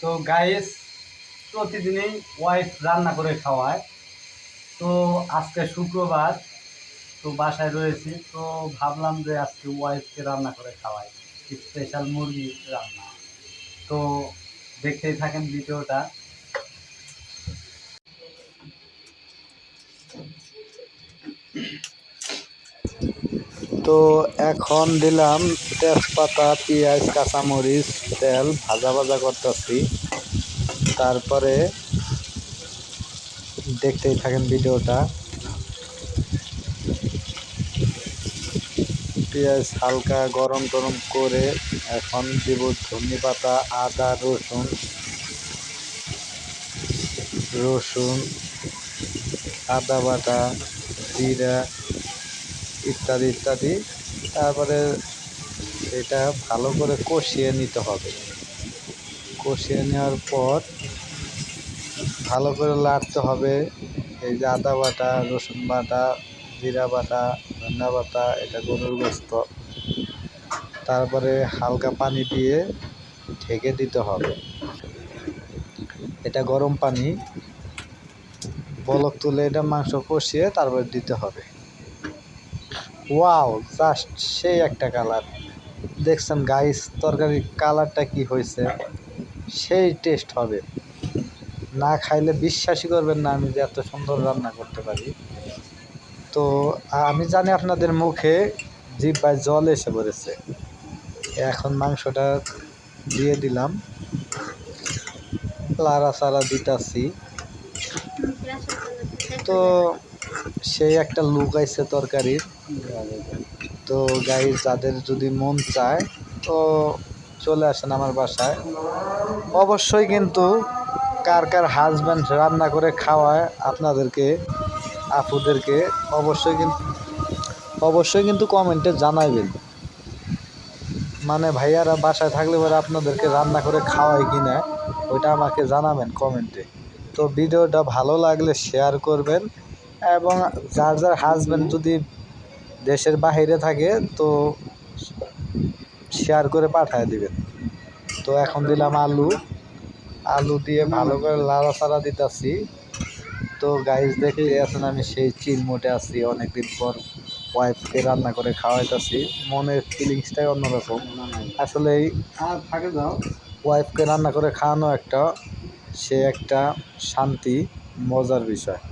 তো গায়েস প্রতিদিনই ওয়াইফ রান্না করে খাওয়ায়। তো আজকে শুক্রবার, তো বাসায় রয়েছি, তো ভাবলাম যে আজকে ওয়াইফকে রান্না করে খাওয়াই স্পেশাল মুরগি রান্না। তো দেখতেই থাকেন ভিডিওটা। তো এখন দিলাম তেজপাতা, পেঁয়াজ, কাঁচামরিচ, তেল ভাজা ভাজা করতেছি। তারপরে দেখতেই থাকেন ভিডিওটা। পেঁয়াজ হালকা গরম টরম করে এখন দিব ধনে পাতা, আদা, রসুন। রসুন, আদা বাটা, জিরা ইত্যাদি ইত্যাদি। তারপরে এটা ভালো করে কষিয়ে নিতে হবে। কষিয়ে নেওয়ার পর ভালো করে লাড়তে হবে। এই যে আদা বাটা, রসুন বাটা, জিরা বাটা, ধনিয়া বাটা, এটা গরুর গোস্ত। তারপরে হালকা পানি দিয়ে ঢেকে দিতে হবে। এটা গরম পানি। বলক তুলে এটা মাংস কষিয়ে তারপরে দিতে হবে। ওয়াও জাস্ট সেই একটা কালার দেখছেন গাইস তরকারির কালারটা কি হয়েছে? সেই টেস্ট হবে। না খাইলে বিশ্বাসই করবেন না আমি যে এত সুন্দর রান্না করতে পারি। তো আমি জানি আপনাদের মুখে জিব্বায় জল এসে পড়েছে। এখন মাংসটা দিয়ে দিলাম। লাড়া চাড়া দিতাছি। তো সেই একটা লুক আইছে তরকারির তো গাই যাদের যদি মন চায়, তো চলে আসেন আমার বাসায়। অবশ্যই কিন্তু কার কার হাজব্যান্ড রান্না করে খাওয়ায় আপনাদেরকে, আপুদেরকে, অবশ্যই কিন্তু অবশ্যই কিন্তু কমেন্টে জানাইবেন। মানে ভাইয়ারা বাসায় থাকলে পরে আপনাদেরকে রান্না করে খাওয়ায় কি না ওইটা আমাকে জানাবেন কমেন্টে। তো ভিডিওটা ভালো লাগলে শেয়ার করবেন। এবং যার যার হাজব্যান্ড যদি দেশের বাইরে থাকে, তো শেয়ার করে পাঠিয়ে দিবেন তো এখন দিলাম আলু। আলু দিয়ে ভালো করে লাড়া চাড়া দিতেছি। তো গাইজ দেখতে আছেন আমি সেই চিল মোটে আছি। অনেকদিন পর ওয়াইফকে রান্না করে খাওয়াইতেছি। মনের ফিলিংসটাই অন্যরকম। আসলে ওয়াইফকে রান্না করে খাওয়ানো একটা, সে একটা শান্তি, মজার বিষয়।